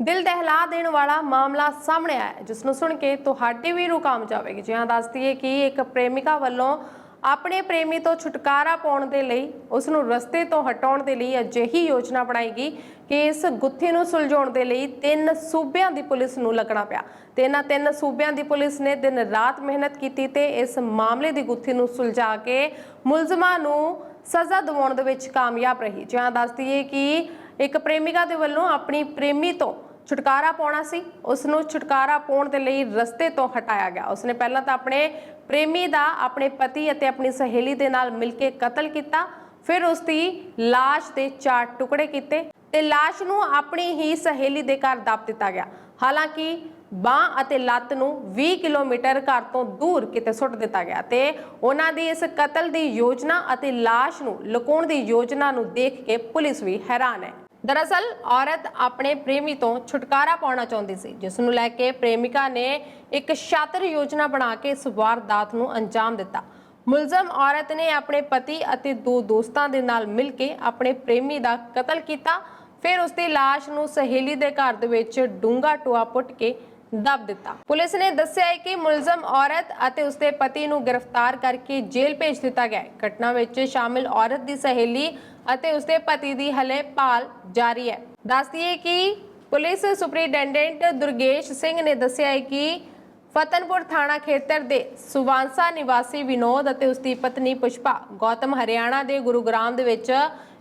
ਦਿਲ ਦਹਿਲਾ ਦੇਣ ਵਾਲਾ ਮਾਮਲਾ ਸਾਹਮਣੇ ਆਇਆ ਹੈ, ਜਿਸ ਨੂੰ ਸੁਣ ਕੇ ਤੁਹਾਡੀ ਵੀ ਰੁਕਾਮ ਜਾਵੇਗੀ ਜਿਹਾਂ ਦੱਸਦੀ ਹੈ ਕਿ ਇੱਕ ਪ੍ਰੇਮਿਕਾ ਵੱਲੋਂ ਆਪਣੇ ਪ੍ਰੇਮੀ ਤੋਂ ਛੁਟਕਾਰਾ ਪਾਉਣ ਦੇ ਲਈ ਉਸ ਨੂੰ ਰਸਤੇ ਤੋਂ ਹਟਾਉਣ ਦੇ ਲਈ ਅਜਿਹੀ ਯੋਜਨਾ ਬਣਾਏਗੀ ਕਿ ਇਸ ਗੁੱਥੀ ਨੂੰ ਸੁਲਝਾਉਣ ਦੇ ਲਈ ਤਿੰਨ ਸੂਬਿਆਂ ਦੀ ਪੁਲਿਸ ਨੂੰ ਲੱਗਣਾ ਪਿਆ। ਤੇ ਇਹਨਾਂ ਤਿੰਨ ਸੂਬਿਆਂ ਦੀ ਪੁਲਿਸ ਨੇ ਦਿਨ ਰਾਤ ਮਿਹਨਤ ਕੀਤੀ ਤੇ ਇਸ ਮਾਮਲੇ ਦੀ ਗੁੱਥੀ ਨੂੰ ਸੁਲਝਾ ਕੇ ਮੁਲਜ਼ਮਾਂ ਨੂੰ ਸਜ਼ਾ ਦਿਵਾਉਣ ਦੇ ਵਿੱਚ ਕਾਮਯਾਬ ਰਹੀ। ਜਿਹਾਂ ਦੱਸਦੀ ਹੈ ਕਿ ਇੱਕ ਪ੍ਰੇਮਿਕਾ ਦੇ ਵੱਲੋਂ ਆਪਣੀ ਪ੍ਰੇਮੀ ਤੋਂ ਛੁਟਕਾਰਾ ਪਾਉਣਾ ਸੀ ਉਸ ਨੂੰ ਛੁਟਕਾਰਾ ਪਾਉਣ ਦੇ ਲਈ ਰਸਤੇ ਤੋਂ ਹਟਾਇਆ ਗਿਆ ਉਸਨੇ ਪਹਿਲਾਂ ਤਾਂ ਆਪਣੇ ਪ੍ਰੇਮੀ ਦਾ ਆਪਣੇ ਪਤੀ ਅਤੇ ਆਪਣੀ ਸਹੇਲੀ ਦੇ ਨਾਲ ਮਿਲ ਕੇ ਕਤਲ ਕੀਤਾ ਫਿਰ ਉਸ ਦੀ লাশ ਦੇ ਚਾਰ ਟੁਕੜੇ ਕੀਤੇ ਤੇ লাশ ਨੂੰ ਆਪਣੀ ਹੀ ਸਹੇਲੀ ਦੇ ਘਰ ਦੱਬ ਦਿੱਤਾ ਗਿਆ ਹਾਲਾਂਕਿ ਬਾਹ ਅਤੇ ਲੱਤ ਨੂੰ 20 ਕਿਲੋਮੀਟਰ ਘਰ ਤੋਂ ਦੂਰ ਕਿਤੇ ਸੁੱਟ ਦਿੱਤਾ ਗਿਆ ਤੇ ਉਹਨਾਂ ਦੀ ਇਸ ਕਤਲ ਦੀ ਯੋਜਨਾ ਅਤੇ লাশ ਨੂੰ ਲੁਕਾਉਣ ਦੀ ਯੋਜਨਾ ਨੂੰ ਦੇਖ ਕੇ ਪੁਲਿਸ ਵੀ ਹੈਰਾਨ ਹੈ ਦਰਅਸਲ ਔਰਤ ਆਪਣੇ ਪ੍ਰੇਮੀ ਤੋਂ ਛੁਟਕਾਰਾ ਪਾਉਣਾ ਚਾਹੁੰਦੀ ਸੀ, ਜਿਸ ਨੂੰ ਲੈ ਕੇ ਪ੍ਰੇਮਿਕਾ ਨੇ ਇੱਕ ਸ਼ਾਤਰ ਯੋਜਨਾ ਬਣਾ ਕੇ ਇਸ ਵਾਰਦਾਤ ਨੂੰ ਅੰਜਾਮ ਦਿੱਤਾ। ਮੁਲਜ਼ਮ ਔਰਤ ਨੇ ਆਪਣੇ ਪਤੀ ਅਤੇ ਦੋ ਦੋਸਤਾਂ ਦੇ ਨਾਲ ਮਿਲ ਕੇ ਆਪਣੇ ਪ੍ਰੇਮੀ ਦਾ ਕਤਲ ਕੀਤਾ। ਫਿਰ ਉਸ ਦੀ লাশ ਨੂੰ ਸਹੇਲੀ ਦੇ ਘਰ ਦੇ ਵਿੱਚ ਡੂੰਗਾ ਟੋਆ ਪੁੱਟ ਕੇ ਦੱਬ ਦਿੱਤਾ। ਪੁਲਿਸ ਨੇ ਦੱਸਿਆ ਹੈ ਕਿ ਮੁਲਜ਼ਮ ਔਰਤ ਅਤੇ ਉਸਦੇ ਪਤੀ ਨੂੰ ਗ੍ਰਿਫਤਾਰ ਕਰਕੇ ਜੇਲ੍ਹ ਭੇਜ ਦਿੱਤਾ ਗਿਆ ਹੈ। ਘਟਨਾ ਵਿੱਚ ਸ਼ਾਮਿਲ ਔਰਤ ਦੀ ਸਹੇਲੀ ਅਤੇ ਉਸਦੇ ਪਤੀ ਦੀ ਹਲੇ ਭਾਲ ਜਾਰੀ ਹੈ। ਦੱਸਦੀ ਕਿ ਪੁਲਿਸ ਸੁਪਰੀਡੈਂਡੈਂਟ ਦੁਰਗੇਸ਼ ਸਿੰਘ ਨੇ ਦੱਸਿਆ ਹੈ ਕਿ ਫਤਨਪੁਰ ਥਾਣਾ ਖੇਤਰ ਦੇ ਸੁਵਾਂਸਾ ਨਿਵਾਸੀ ਵਿਨੋਦ ਅਤੇ ਉਸਦੀ ਪਤਨੀ ਪੁਸ਼ਪਾ ਗੌਤਮ ਹਰਿਆਣਾ ਦੇ ਗੁਰੂਗ੍ਰਾਮ ਦੇ ਵਿੱਚ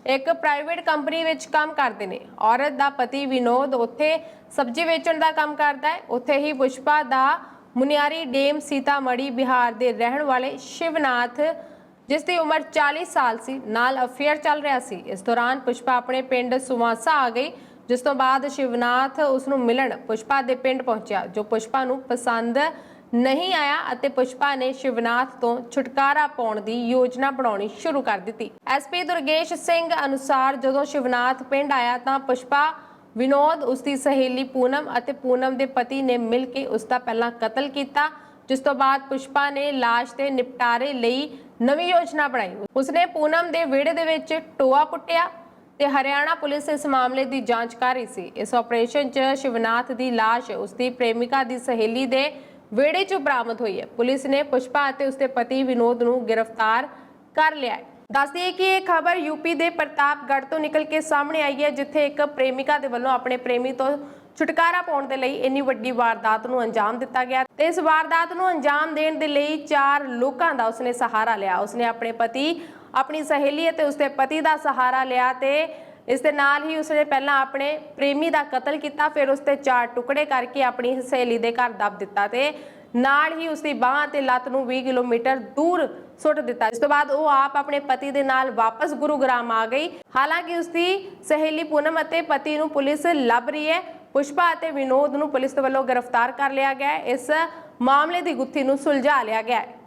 ਇੱਕ ਪ੍ਰਾਈਵੇਟ ਕੰਪਨੀ ਵਿੱਚ ਕੰਮ ਕਰਦੇ ਨੇ। ਔਰਤ ਦਾ ਪਤੀ ਵਿਨੋਦ ਉੱਥੇ ਸਬਜ਼ੀ ਵੇਚਣ ਦਾ ਕੰਮ ਕਰਦਾ ਹੈ। ਉੱਥੇ ਹੀ ਪੁਸ਼ਪਾ ਦਾ ਮੁਨਿਆਰੀ ਡੇਮ ਸੀਤਾਮੜੀ ਬਿਹਾਰ ਦੇ ਰਹਿਣ ਵਾਲੇ ਸ਼ਿਵਨਾਥ, ਜਿਸ ਦੀ ਉਮਰ 40 ਸਾਲ ਸੀ, ਨਾਲ ਅਫੇਅਰ ਚੱਲ ਰਿਹਾ ਸੀ। ਇਸ ਦੌਰਾਨ ਪੁਸ਼ਪਾ ਆਪਣੇ ਪਿੰਡ ਸੁਵਾਂਸਾ ਆ ਗਈ, ਜਿਸ ਤੋਂ ਬਾਅਦ ਸ਼ਿਵਨਾਥ ਉਸ ਨੂੰ ਮਿਲਣ ਪੁਸ਼ਪਾ ਦੇ ਪਿੰਡ ਪਹੁੰਚਿਆ, ਜੋ ਪੁਸ਼ਪਾ ਨੂੰ ਪਸੰਦ ਨਹੀਂ ਆਇਆ ਅਤੇ ਪੁਸ਼ਪਾ ਨੇ ਸ਼ਿਵਨਾਥ ਤੋਂ ਛੁਟਕਾਰਾ ਪਾਉਣ ਦੀ ਯੋਜਨਾ ਬਣਾਉਣੀ ਸ਼ੁਰੂ ਕਰ ਦਿੱਤੀ ਐਸਪੀ ਦੁਰਗੇਸ਼ ਸਿੰਘ ਅਨੁਸਾਰ ਜਦੋਂ ਸ਼ਿਵਨਾਥ ਪਿੰਡ ਆਇਆ ਤਾਂ ਪੁਸ਼ਪਾ ਵਿਨੋਦ ਉਸ ਦੀ ਸਹੇਲੀ ਪੂਨਮ ਅਤੇ ਪੂਨਮ ਦੇ ਪਤੀ ਨੇ ਮਿਲ ਕੇ ਉਸ ਦਾ ਪਹਿਲਾਂ ਕਤਲ ਕੀਤਾ ਜਿਸ ਤੋਂ ਬਾਅਦ ਪੁਸ਼ਪਾ ਨੇ লাশ ਦੇ ਨਿਪਟਾਰੇ ਲਈ ਨਵੀਂ ਯੋਜਨਾ ਬਣਾਈ ਉਸਨੇ ਪੂਨਮ ਦੇ ਵਿਹੜੇ ਦੇ ਵਿੱਚ ਟੋਆ ਪੁੱਟਿਆ ਤੇ ਹਰਿਆਣਾ ਪੁਲਿਸ ਇਸ ਮਾਮਲੇ ਦੀ ਜਾਂਚ ਕਰ ਰਹੀ ਸੀ ਇਸ ਆਪਰੇਸ਼ਨ 'ਚ ਸ਼ਿਵਨਾਥ ਦੀ লাশ ਉਸ ਦੀ ਪ੍ਰੇਮਿਕਾ ਦੀ ਸਹੇਲੀ ਦੇ ਵਿਹੜੇ 'ਚੋਂ ਬਰਾਮਦ ਹੋਈ ਹੈ। ਪੁਲਿਸ ਨੇ ਪੁਸ਼ਪਾ ਅਤੇ ਉਸਦੇ ਪਤੀ ਵਿਨੋਦ ਨੂੰ ਗ੍ਰਿਫਤਾਰ ਕਰ ਲਿਆ ਹੈ। ਦੱਸਦੀ ਹੈ ਕਿ ਇਹ ਖਬਰ ਯੂਪੀ ਦੇ ਪ੍ਰਤਾਪਗੜ੍ਹ ਤੋਂ ਨਿਕਲ ਕੇ ਸਾਹਮਣੇ ਆਈ ਹੈ, ਜਿੱਥੇ ਇੱਕ ਪ੍ਰੇਮਿਕਾ ਦੇ ਵੱਲੋਂ ਆਪਣੇ ਪ੍ਰੇਮੀ ਤੋਂ ਛੁਟਕਾਰਾ ਪਾਉਣ ਦੇ ਲਈ ਇੰਨੀ ਵੱਡੀ ਵਾਰਦਾਤ ਨੂੰ ਅੰਜਾਮ ਦਿੱਤਾ ਗਿਆ ਤੇ ਇਸ ਵਾਰਦਾਤ ਨੂੰ ਅੰਜਾਮ ਦੇਣ ਦੇ ਲਈ ਚਾਰ ਲੋਕਾਂ ਦਾ ਉਸਨੇ ਸਹਾਰਾ ਲਿਆ। ਉਸਨੇ ਆਪਣੇ ਪਤੀ, ਆਪਣੀ ਸਹੇਲੀ ਅਤੇ ਉਸਦੇ ਪਤੀ ਦਾ ਸਹਾਰਾ ਲਿਆ ਤੇ ਇਸ ਦੇ ਨਾਲ ਹੀ ਉਸਨੇ ਪਹਿਲਾਂ ਆਪਣੇ ਪ੍ਰੇਮੀ ਦਾ ਕਤਲ ਕੀਤਾ, ਫਿਰ ਉਸ ਤੇ ਚਾਰ ਟੁਕੜੇ ਕਰਕੇ ਆਪਣੀ ਸਹੇਲੀ ਦੇ ਘਰ ਦੱਬ ਦਿੱਤਾ ਤੇ ਨਾਲ ਹੀ ਉਸਦੀ ਬਾਹ ਤੇ ਲੱਤ ਨੂੰ 20 ਕਿਲੋਮੀਟਰ ਦੂਰ ਸੁੱਟ ਦਿੱਤਾ। ਇਸ ਤੋਂ ਬਾਅਦ ਉਹ ਆਪ ਆਪਣੇ ਪਤੀ ਦੇ ਨਾਲ ਵਾਪਸ ਗੁਰੂਗ੍ਰਾਮ ਆ ਗਈ। ਹਾਲਾਂਕਿ ਉਸਦੀ ਸਹੇਲੀ ਪੂਨਮ ਅਤੇ ਪਤੀ ਨੂੰ ਪੁਲਿਸ ਲੱਭ ਰਹੀ ਹੈ। ਪੁਸ਼ਪਾ ਅਤੇ ਵਿਨੋਦ ਨੂੰ ਪੁਲਿਸ ਵੱਲੋਂ ਗ੍ਰਿਫਤਾਰ ਕਰ ਲਿਆ ਗਿਆ ਇਸ ਮਾਮਲੇ ਦੀ ਗੁੱਥੀ ਨੂੰ ਸੁਲਝਾ ਲਿਆ ਗਿਆ